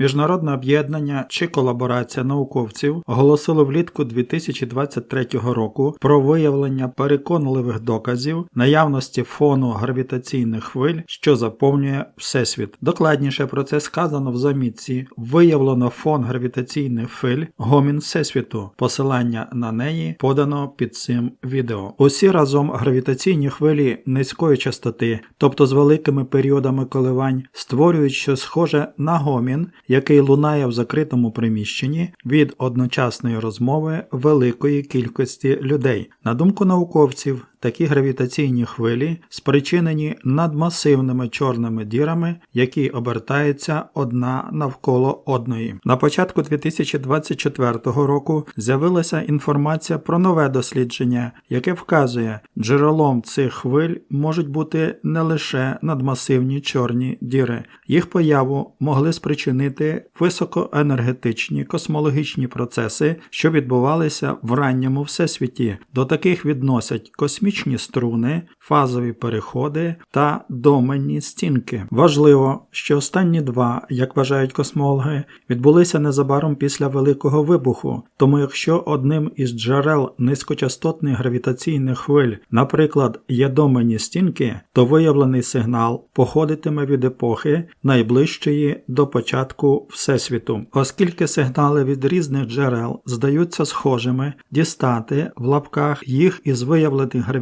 Міжнародне об'єднання чи колаборація науковців оголосило влітку 2023 року про виявлення переконливих доказів наявності фону гравітаційних хвиль, що заповнює Всесвіт. Докладніше про це сказано в замітці. Виявлено фон гравітаційних хвиль гомін Всесвіту. Посилання на неї подано під цим відео. Усі разом гравітаційні хвилі низької частоти, тобто з великими періодами коливань, створюють щось схоже на гомін, який лунає в закритому приміщенні від одночасної розмови великої кількості людей. На думку науковців, такі гравітаційні хвилі спричинені надмасивними чорними дірами, які обертаються одна навколо одної. На початку 2024 року з'явилася інформація про нове дослідження, яке вказує, джерелом цих хвиль можуть бути не лише надмасивні чорні діри. Їх появу могли спричинити високоенергетичні космологічні процеси, що відбувалися в ранньому всесвіті. До таких відносять космічні струни, фазові переходи та доменні стінки. Важливо, що останні два, як вважають космологи, відбулися незабаром після Великого вибуху. Тому, якщо одним із джерел низькочастотних гравітаційних хвиль, наприклад, є доменні стінки, то виявлений сигнал походитиме від епохи найближчої до початку Всесвіту. Оскільки сигнали від різних джерел здаються схожими, дістати в лапках їх із виявлених гравітаційних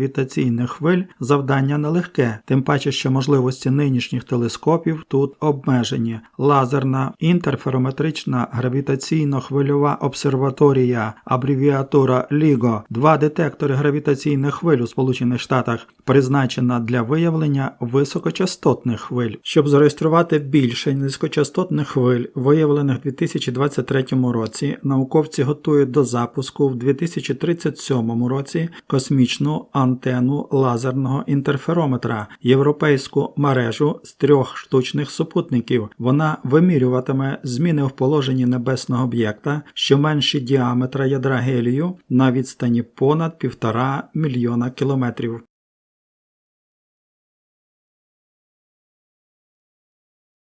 хвиль завдання нелегке, тим паче, що можливості нинішніх телескопів тут обмежені. Лазерна інтерферометрична гравітаційно-хвильова обсерваторія, абревіатура LIGO, два детектори гравітаційних хвиль у Сполучених Штатах, призначена для виявлення високочастотних хвиль. Щоб зареєструвати більше низькочастотних хвиль, виявлених у 2023 році, науковці готують до запуску в 2037 році космічну антенну лазерного інтерферометра, європейську мережу з трьох штучних супутників. Вона вимірюватиме зміни в положенні небесного об'єкта, що менші діаметра ядра гелію на відстані понад півтора мільйона кілометрів.